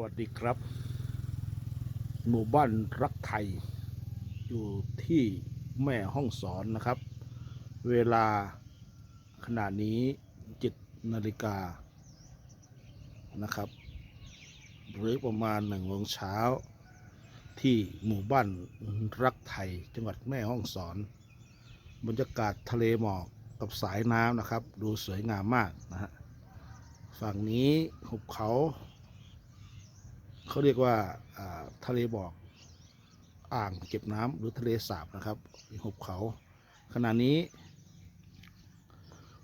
วัสดีครับ หมู่บ้านรักไทย อยู่ที่แม่ห้องสอนนะครับ เวลาขณะนี้จ็ดนาฬิกานะครับ หรือประมาณหนึ่งโมงเช้า ที่หมู่บ้านรักไทย จังหวัดแม่ห้องสอน บรรยากาศทะเลหมอกกับสายน้ำนะครับ ดูสวยงามมากนะฮะฝั่งนี้หุบเขา เขาเรียกว่าทะเลบอกอ่างเก็บน้ำหรือทะเลสาบนะครับหุบเขา ขณะนี้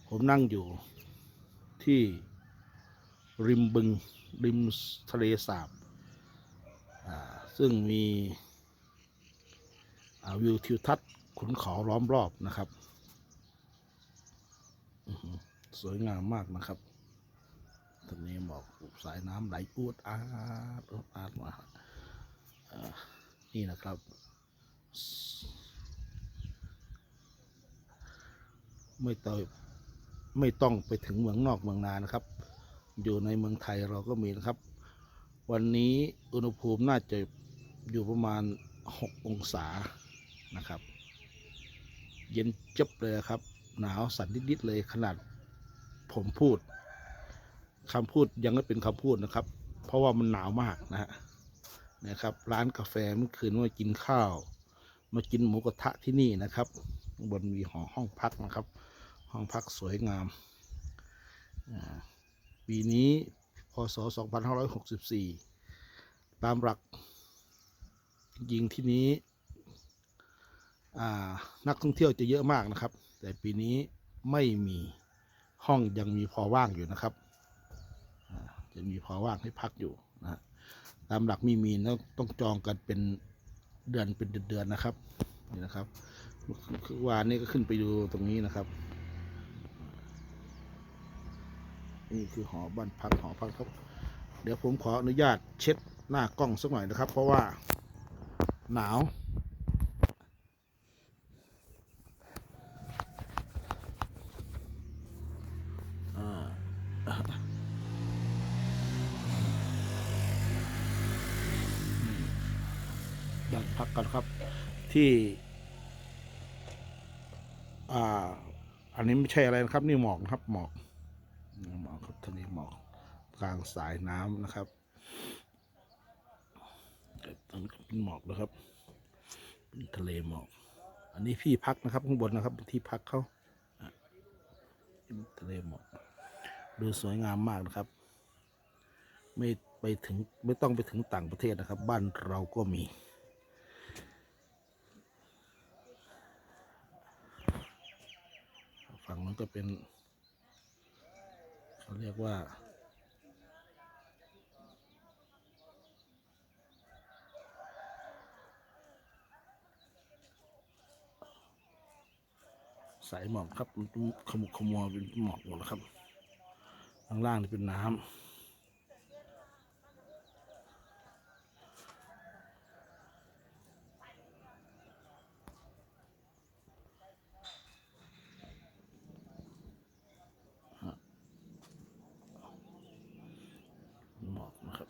ผมนั่งอยู่ที่ริมบึง ริมทะเลสาบ ซึ่งมีวิวทิวทัศน์ขุนเขาล้อมรอบนะครับ สวยงามมากนะครับ ตรงนี้หมอกสายน้ำไหลอูดอาดอูดอาดมาอนี่นะครับ ไม่ต้องไม่ต้องไปถึงเมืองนอกเมืองนานะครับ อยู่ในเมืองไทยเราก็มีนะครับ วันนี้อุณหภูมิน่าจะอยู่ประมาณ 6 องศานะครับ เย็นจับเลยครับ หนาวสั่นนิดๆเลยขนาดผมพูด คำพูดยังไม่เป็นคำพูดนะครับ เพราะว่ามันหนาวมากนะฮะนะครับ ร้านกาแฟเมื่อคืนมากินข้าว มากินหมูกระทะที่นี่นะครับบนมีหอห้องพักนะครับ ห้องพักสวยงามปีนี้พศ 2564 ตามหลัก ยิงที่นี้นักท่องเที่ยวจะเยอะมากนะครับ แต่ปีนี้ไม่มีห้องยังมีพอว่างอยู่นะครับ จะมีพอว่างให้พักอยู่นะตามหลักมีมีแล้วต้องจองกันเป็นเดือนเป็นเดือนๆนะครับนี่นะครับวานนี้ก็ขึ้นไปดูตรงนี้นะครับ นี่คือหอบ้านพักหอพักครับ เดี๋ยวผมขออนุญาตเช็ดหน้ากล้องสักหน่อยนะครับ เพราะว่าหนาว บ้านพักกันครับ ที่อ่าอันนี้ไม่ใช่อะไรนะครับ นี่หมอกนะครับ หมอกหมอกครับทะเลหมอกกลางสายน้ำนะครับตรงนี้เป็นหมอกนะครับเป็นทะเลหมอก อันนี้ที่พักนะครับ ข้างบนนะครับที่พักเขาเป็นทะเลหมอกดูสวยงามมากนะครับ ไม่ไปถึงไม่ต้องไปถึงต่างประเทศนะครับ บ้านเราก็มี ฝั่งนั้นก็เป็น เขาเรียกว่า สายหมอกครับขมุกขมัวเป็นหมอกหมดแล้วครับข้างล่างนี่เป็นน้ำ นะครับ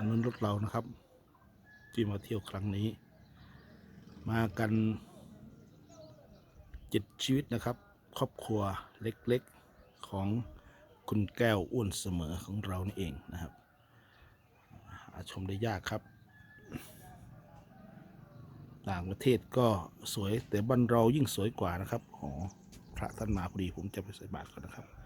อันนั้นรถเรานะครับ ที่มาเที่ยวครั้งนี้ มากันจ็ดชีวิตนะครับ ครอบครัวเล็กๆของคุณแก้วอ้วนเสมอของเรานี่เองนะครับหาชมได้ยากครับ ต่างประเทศก็สวยแต่บ้านเรายิ่งสวยกว่านะครับอ๋อพระท่านมาพอดีผมจะไปใส่บาตรก่อนนะครับ